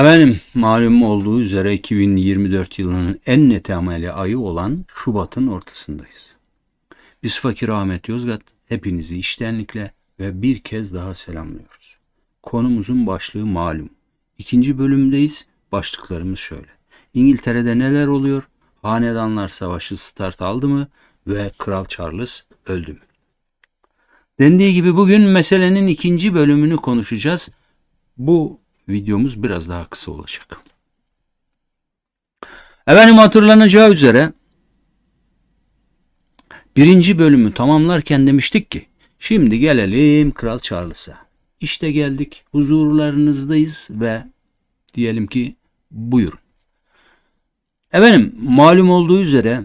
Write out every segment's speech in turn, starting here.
Efendim malum olduğu üzere 2024 yılının en netameli ayı olan Şubat'ın ortasındayız. Biz Fakir Ahmet Yozgat hepinizi iştenlikle ve bir kez daha selamlıyoruz. Konumuzun başlığı malum. İkinci bölümdeyiz. Başlıklarımız şöyle. İngiltere'de neler oluyor? Hanedanlar Savaşı start aldı mı? Ve Kral Charles öldü mü? Dendiği gibi bugün meselenin ikinci bölümünü konuşacağız. Bu videomuz biraz daha kısa olacak. Efendim hatırlanacağı üzere birinci bölümü tamamlarken demiştik ki şimdi gelelim Kral Charles'a. İşte geldik huzurlarınızdayız ve diyelim ki buyurun. Efendim malum olduğu üzere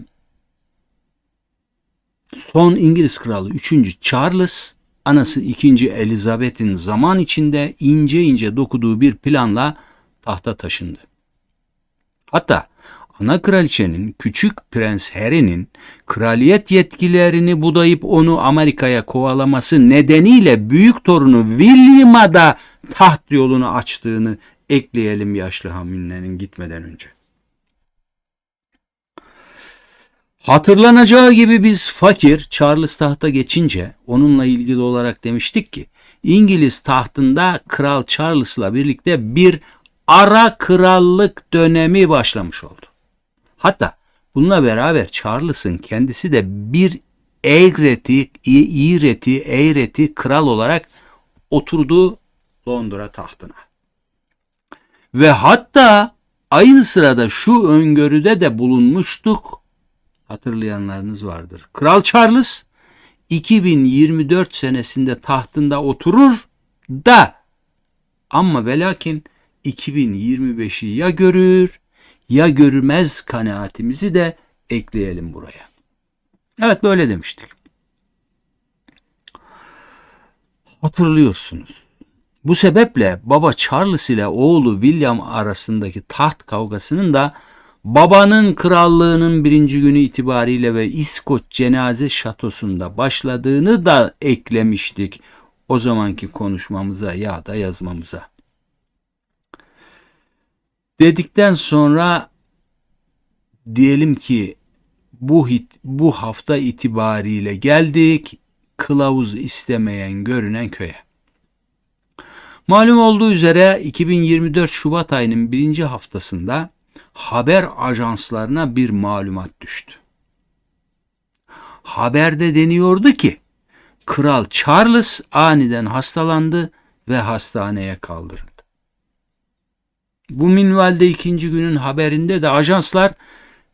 son İngiliz kralı 3. Charles anası 2. Elizabeth'in zaman içinde ince ince dokuduğu bir planla tahta taşındı. Hatta ana kraliçenin küçük prens Harry'nin kraliyet yetkilerini budayıp onu Amerika'ya kovalaması nedeniyle büyük torunu William'a da taht yolunu açtığını ekleyelim yaşlı hamillerin gitmeden önce. Hatırlanacağı gibi biz fakir Charles tahta geçince onunla ilgili olarak demiştik ki İngiliz tahtında Kral Charles'la birlikte bir ara krallık dönemi başlamış oldu. Hatta bununla beraber Charles'ın kendisi de bir eğreti, iğreti, eğreti kral olarak oturdu Londra tahtına. Ve hatta aynı sırada şu öngörüde de bulunmuştuk hatırlayanlarınız vardır. Kral Charles 2024 senesinde tahtında oturur da ama ve lakin 2025'i ya görür ya görmez kanaatimizi de ekleyelim buraya. Evet böyle demiştik. Hatırlıyorsunuz. Bu sebeple baba Charles ile oğlu William arasındaki taht kavgasının da babanın krallığının birinci günü itibariyle ve İskoç cenaze şatosunda başladığını da eklemiştik o zamanki konuşmamıza ya da yazmamıza. Dedikten sonra diyelim ki bu hit, bu hafta itibariyle geldik kılavuz istemeyen görünen köye. Malum olduğu üzere 2024 Şubat ayının birinci haftasında haber ajanslarına bir malumat düştü. Haberde deniyordu ki Kral Charles aniden hastalandı ve hastaneye kaldırıldı. Bu minvalde ikinci günün haberinde de ajanslar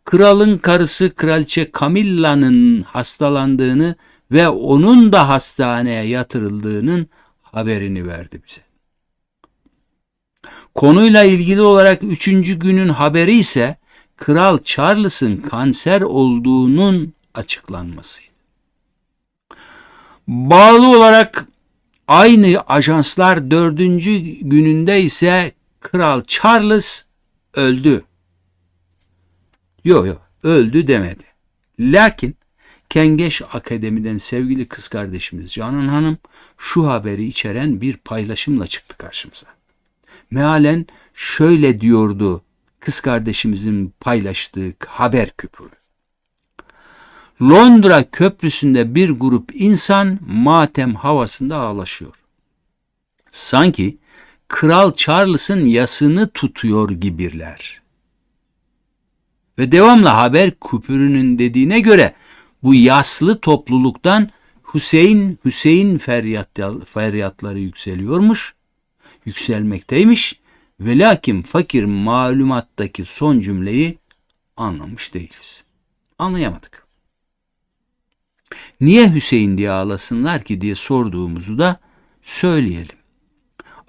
kralın karısı kraliçe Camilla'nın hastalandığını ve onun da hastaneye yatırıldığının haberini verdi bize. Konuyla ilgili olarak üçüncü günün haberi ise Kral Charles'ın kanser olduğunun açıklanmasıydı. Bağlı olarak aynı ajanslar dördüncü gününde ise Kral Charles öldü. Yok yok öldü demedi. Lakin Kengeş Akademi'den sevgili kız kardeşimiz Canan Hanım şu haberi içeren bir paylaşımla çıktı karşımıza mealen şöyle diyordu kız kardeşimizin paylaştığı haber küpürü. Londra köprüsünde bir grup insan matem havasında ağlaşıyor. Sanki Kral Charles'ın yasını tutuyor gibiler. Ve devamlı haber küpürünün dediğine göre bu yaslı topluluktan Hüseyin Hüseyin feryat, feryatları yükseliyormuş yükselmekteymiş ve lakin fakir malumattaki son cümleyi anlamış değiliz. Anlayamadık. Niye Hüseyin diye ağlasınlar ki diye sorduğumuzu da söyleyelim.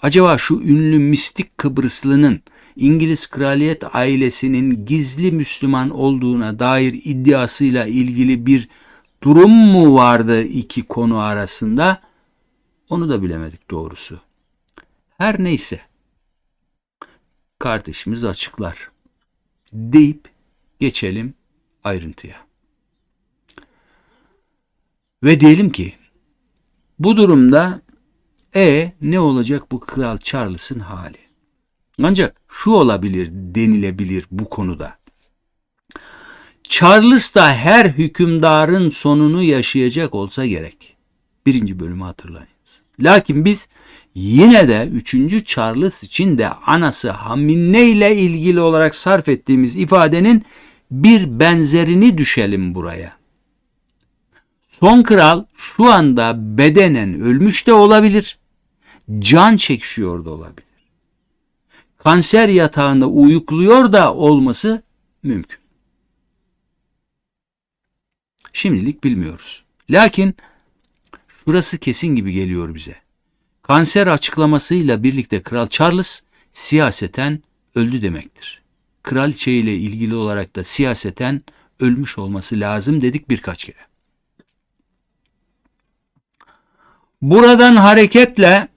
Acaba şu ünlü mistik Kıbrıslının İngiliz kraliyet ailesinin gizli Müslüman olduğuna dair iddiasıyla ilgili bir durum mu vardı iki konu arasında? Onu da bilemedik doğrusu. Her neyse kardeşimiz açıklar deyip geçelim ayrıntıya. Ve diyelim ki bu durumda e ne olacak bu Kral Charles'ın hali? Ancak şu olabilir denilebilir bu konuda. Charles da her hükümdarın sonunu yaşayacak olsa gerek. Birinci bölümü hatırlayınız. Lakin biz yine de 3. Charles için de anası Hamine ile ilgili olarak sarf ettiğimiz ifadenin bir benzerini düşelim buraya. Son kral şu anda bedenen ölmüş de olabilir, can çekişiyor da olabilir. Kanser yatağında uyukluyor da olması mümkün. Şimdilik bilmiyoruz. Lakin şurası kesin gibi geliyor bize. Kanser açıklamasıyla birlikte Kral Charles siyaseten öldü demektir. Kraliçe ile ilgili olarak da siyaseten ölmüş olması lazım dedik birkaç kere. Buradan hareketle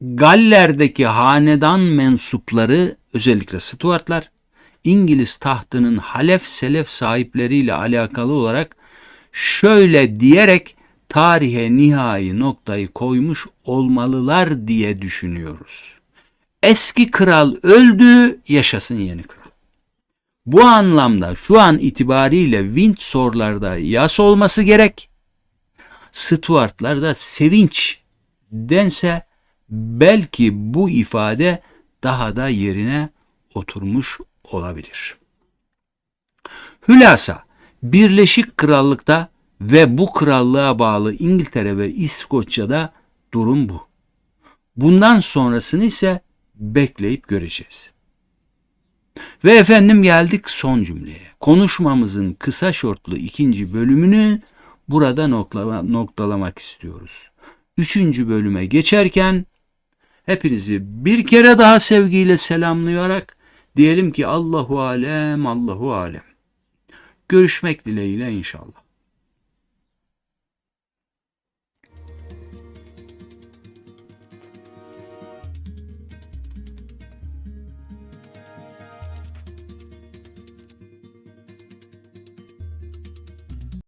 Galler'deki hanedan mensupları özellikle Stuartlar İngiliz tahtının halef selef sahipleriyle alakalı olarak şöyle diyerek tarihe nihai noktayı koymuş olmalılar diye düşünüyoruz. Eski kral öldü, yaşasın yeni kral. Bu anlamda şu an itibariyle Windsor'larda yas olması gerek. Stuart'larda sevinç dense belki bu ifade daha da yerine oturmuş olabilir. Hülasa Birleşik Krallık'ta ve bu krallığa bağlı İngiltere ve İskoçya'da durum bu. Bundan sonrasını ise bekleyip göreceğiz. Ve efendim geldik son cümleye. Konuşmamızın kısa şortlu ikinci bölümünü burada noktala, noktalamak istiyoruz. Üçüncü bölüme geçerken hepinizi bir kere daha sevgiyle selamlayarak diyelim ki Allahu alem, Allahu alem. Görüşmek dileğiyle inşallah.